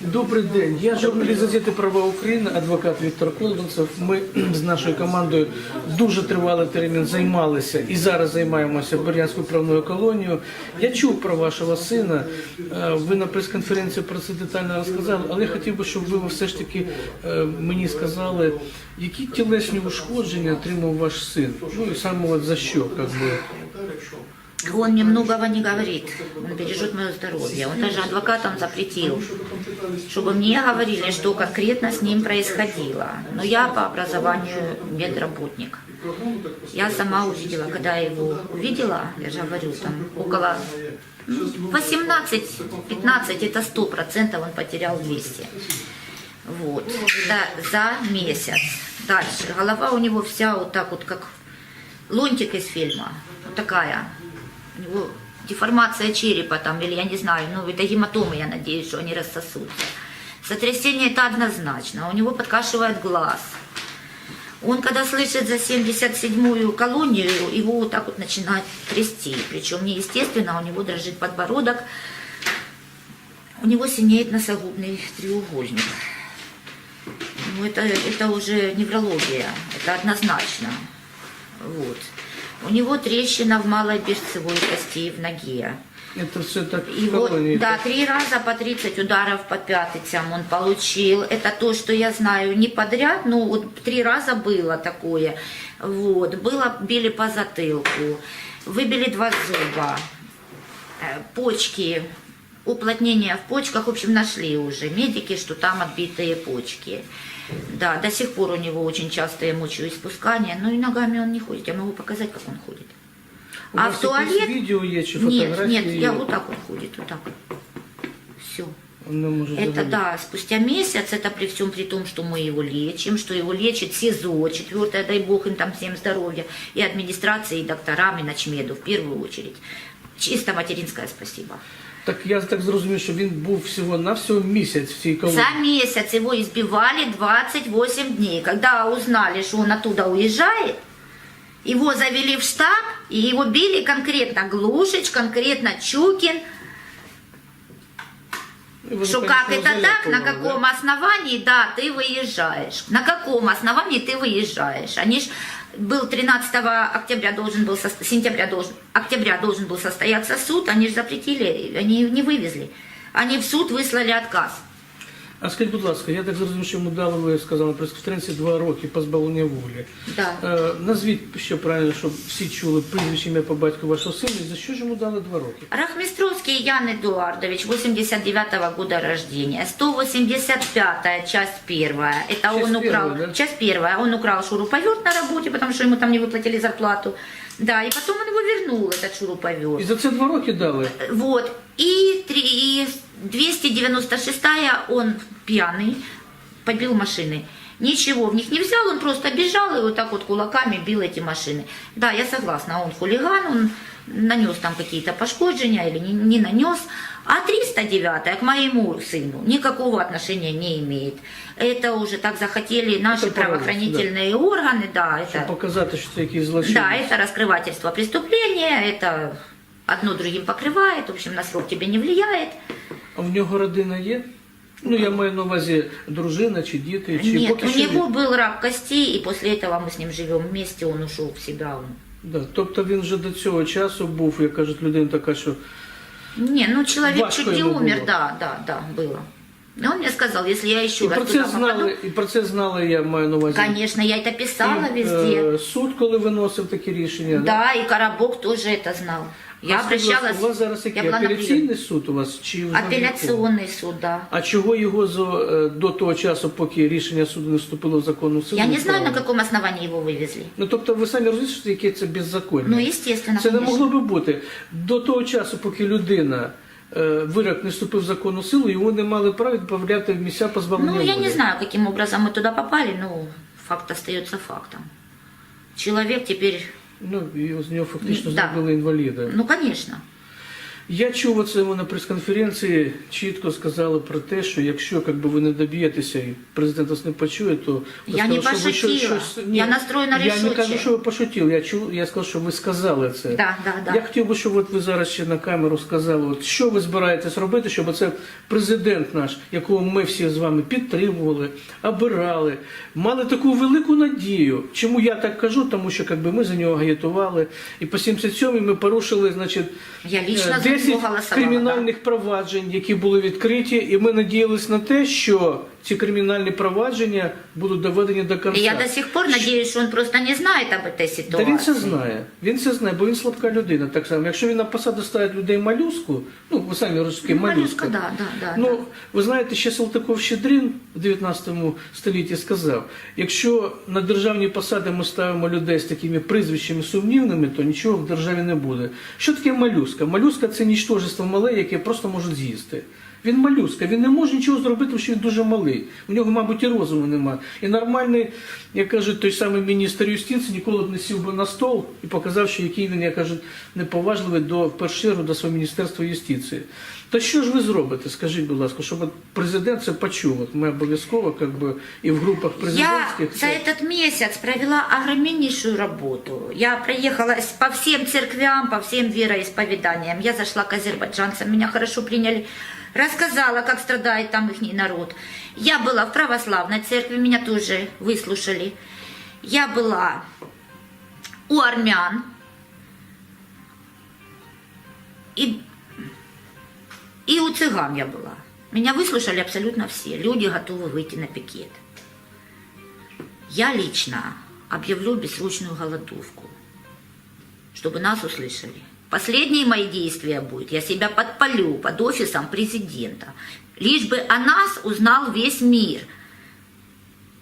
Добрий день. Я журналіст газети Права України, адвокат Віктор Колдунцев. Ми з нашою командою дуже тривалий термін займалися і зараз займаємося Бердянською правною колонією. Я чув про вашого сина. Е, Ви на прес-конференції про це детально розказали, але я хотів би, щоб ви все ж таки е, мені сказали, які тілесні ушкодження отримав ваш син. Ну і саме от за що, як би. Он мне многого не говорит. Он бережет мое здоровье. Он даже адвокатам запретил, чтобы мне говорили, что конкретно с ним происходило. Но я по образованию медработник. Я сама увидела, когда его увидела, я же говорю, там около ну, 18-15, это сто процентов он потерял 200. Вот. Это за месяц. Дальше. Голова у него вся вот так вот, как лунтик из фильма. Вот такая. Него деформация черепа там, или я не знаю, ну это гематомы, я надеюсь, что они рассосутся. Сотрясение это однозначно. У него подкашивает глаз. Он, когда слышит за 77-ю колонию, его вот так вот начинает трясти. Причем неестественно, у него дрожит подбородок, у него синеет носогубный треугольник. Ну, это, это уже неврология, это однозначно. Вот. У него трещина в малой берцевой кости в ноге. Це все так в Его, колонії. да, три раза по 30 ударов по пятицам он получил. Это то, что я знаю не подряд, но вот три раза было такое. Вот. Было, били по затылку, выбили два зуба, э, почки, уплотнение в почках, в общем, нашли уже медики, что там отбитые почки. Да, до сих пор у него очень частые мочеиспускания, но и ногами он не ходит. Я могу показать, как он ходит. У а вас в туалет... якесь відео є чи Нет, фотографії? нет, я вот так вот ходит, вот так. Все. Не можу Это зрозуміти. да, спустя месяц, это при всем при том, что мы его лечим, что его лечит СИЗО, четвертое, дай бог им там всем здоровья, и администрации, и докторам, и начмеду в первую очередь. Чисто материнское спасибо. Так я так зрозумів, що він був всього на всього місяць в цій колонії. За месяц его избивали 28 дней. Когда узнали, что он оттуда уезжает, его завели в штаб, и его били конкретно Глушич, конкретно Чукин, І вони, Что конечно, как это так, на залякували, каком да? основании, да, ты выезжаешь. На каком основании ты выезжаешь? Они ж был 13 октября должен был, сос- сентября должен, октября должен был состояться суд, они же запретили, они не вывезли. Они в суд выслали отказ. А скажіть, будь ласка, я так зрозумів, що йому дали, ви сказали на прес-конференції, два роки позбавлення волі. Да. Е, назвіть ще правильно, щоб всі чули прізвище ім'я по батьку вашого сина, і за що ж йому дали два роки? Рахмистровский Ян Эдуардович, 89 года рождения, 185 часть первая. Это Часть он украл, первая, да? часть первая, он украл шуруповерт на работе, потому что ему там не выплатили зарплату. Да, и потом он его вернул, этот шуруповерт. І за це два роки дали? Вот. И, три- и 296-я, он пьяный, побил машины. Ничего в них не взял, он просто бежал и вот так вот кулаками бил эти машины. Да, я согласна, он хулиган, он нанес там какие-то пошкоджения или не, не нанес. А 309 к моему сыну никакого отношения не имеет. Это уже так захотели наши Это правоохранительные органы, да, это... показати, що це якийсь злочин. Да, это раскрывательство преступления, это одно другим покрывает, в общем, на срок тебе не влияет. А в нього родина є? Ну, я маю на увазі дружина чи діти, чи Нет, поки у що него ні? был рак костей, и после этого мы с ним живем вместе, он ушел в себя. Он... Да. Тобто він вже до цього часу був, як кажуть, людина така, що Не, ну человек Важко чуть не ему умер, было. да, да, да, было. И он мне сказал, если я еще і раз про це туда попаду, знали, і про це знали, я маю на увазі. конечно, я это писала І, везде. е, суд, коли виносив такі рішення. Да, и Коробок тоже это знал. Я А скажіть, будь ласка, обращалась, У вас зараз я який была на апеляційний приеме. суд у вас чи вже який? Апелляционный суд, да. А чого його зо- е, до того часу, поки рішення суду не вступило в законну силу? Я не знаю, на відправили? каком основании его вывезли. Ну тобто ви самі розумієте, що яке це беззаконня? Ну, естественно, Це не конечно. могло би бути. До того часу, поки людина е, вирок не вступив в законну силу, його не мали права відправляти в місця позбавлення Ну, я волі. не знаю, каким образом мы туда попали, но факт остается фактом. Человек теперь, Ну, і з нього фактично Да. зробили інваліда. ну, конечно. Я чув оце на прес-конференції, чітко сказали про те, що якщо как би, ви не доб'єтеся і президент вас не почує, то Я не сказали, що ви пошутила. Я настроєна Я не кажу, що ви пошутили, я чув, я сказав, що ви сказали це. Да, да, да. Я хотів би, щоб от ви зараз ще на камеру сказали, от що ви збираєтесь робити, щоб це президент наш, якого ми всі з вами підтримували, обирали, мали таку велику надію. Чому я так кажу? Тому що якби, ми за нього агітували, і по 77-й ми порушили, значить, Я лично е, 10 него кримінальних проваджень, які були відкриті, і ми надіялись на те, що ці кримінальні провадження будуть доведені до кінця. я до сих пор надеюсь, что он просто не знает об этой Та він це знає. Він це знає, бо він слабка людина. Так само, якщо він на посаду ставить людей малюску, ну ви самі розумієте, Ну, малюска. малюска, да, да, да, ну, да. ви знаєте, ще Салтиков Щедрин в 19 столітті сказав: якщо на державні посади ми ставимо людей з такими прізвищами сумнівними, то нічого в державі не буде. Що таке малюска? Малюска це нічтожество мале, яке просто можуть з'їсти. Він малюска, він не може нічого зробити, тому що він дуже малий. У нього, мабуть, і розуму нема. І нормальний, як кажуть, той самий міністр юстиції ніколи б не сів би на стол і показав, що який він, як кажуть, неповажливий до в першу чергу до свого міністерства юстиції. Та що ж ви зробите? Скажіть, будь ласка, щоб президент це почув. От ми обов'язково, как би, і в групах Я президентських за це- этот месяц провела огромнейшую работу. Я проехала с- по всем церквям, по всем вероисповеданиям. Я зашла к азербайджанцам, меня хорошо приняли. Рассказала, как страдает там их народ. Я была в православной церкви, меня тоже выслушали. Я была у армян. И, и у цыган я была. Меня выслушали абсолютно все. Люди готовы выйти на пикет. Я лично объявлю бессрочную голодовку, чтобы нас услышали. Последние мои действия будут, я себя подпалю под офисом президента, лишь бы о нас узнал весь мир.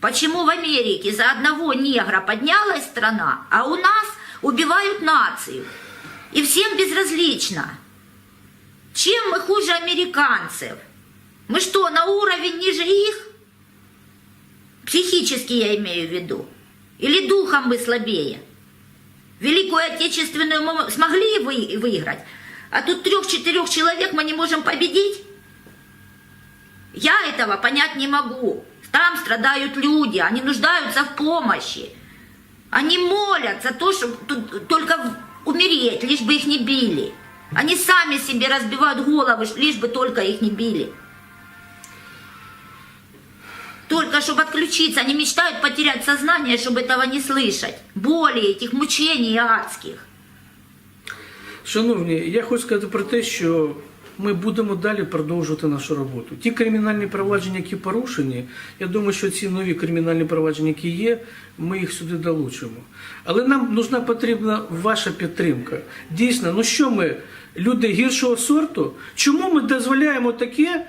Почему в Америке за одного негра поднялась страна, а у нас убивают нацию? И всем безразлично. Чем мы хуже американцев? Мы что, на уровень ниже их? Психически я имею в виду. Или духом мы слабее? Великую Отечественную мы смогли вы- выиграть, а тут трех-четырех человек мы не можем победить? Я этого понять не могу. Там страдают люди, они нуждаются в помощи. Они молятся то, что тут только умереть, лишь бы их не били. Они сами себе разбивают головы, лишь бы только их не били. Только чтобы отключиться, они мечтают потерять сознание, чтобы этого не слышать. Боли этих мучений адских. Шановні, я хочу сказати про те, що ми будемо далі продовжувати нашу роботу. Ті кримінальні провадження, які порушені, я думаю, що ці нові кримінальні провадження, які є, ми їх сюди долучимо. Але нам нужна потрібна ваша підтримка. Дійсно, ну що ми, люди гіршого сорту, чому ми дозволяємо таке?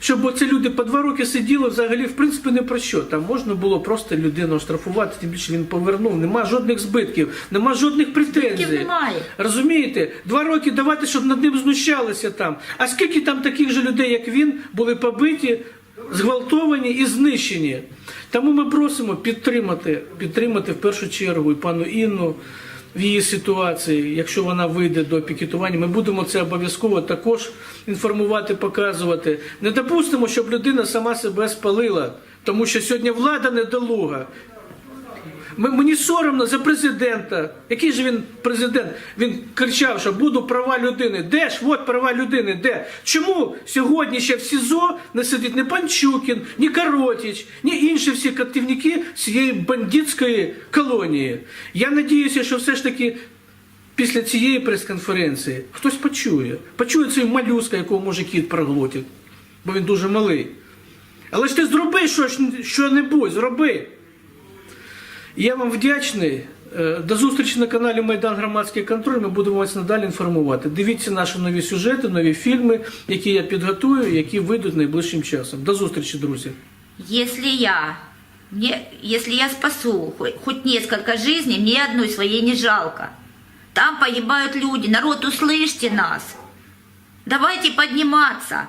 Щоб оці люди по два роки сиділи взагалі, в принципі, не про що. Там можна було просто людину оштрафувати, тим більше він повернув. Нема жодних збитків, нема жодних претензій. немає. Розумієте? Два роки давати, щоб над ним знущалися там. А скільки там таких же людей, як він, були побиті, зґвалтовані і знищені. Тому ми просимо підтримати, підтримати в першу чергу і пану Інну в її ситуації, якщо вона вийде до пікетування, ми будемо це обов'язково також інформувати, показувати. Не допустимо, щоб людина сама себе спалила, тому що сьогодні влада недолуга. Мені соромно за президента. Який же він президент? Він кричав, що буду права людини. Де ж от права людини? Де? Чому сьогодні ще в СІЗО не сидить ні Панчукін, ні Каротіч, ні інші всі катівники цієї бандитської колонії? Я надіюся, що все ж таки. Після цієї прес-конференції хтось почує. Почує цей малюска, якого може кіт проглотить, бо він дуже малий. Але ж ти зроби щось, що-небудь, зроби. Я вам вдячний. Е, До зустрічі на каналі Майдан Громадський контроль. Ми будемо вас надалі інформувати. Дивіться наші нові сюжети, нові фільми, які я підготую, які вийдуть найближчим часом. До зустрічі, друзі. Если я, мне, я спасу хоть, хоть несколько жизней, мне одной не жалко. Там погибают люди. Народ, услышьте нас. Давайте подниматься.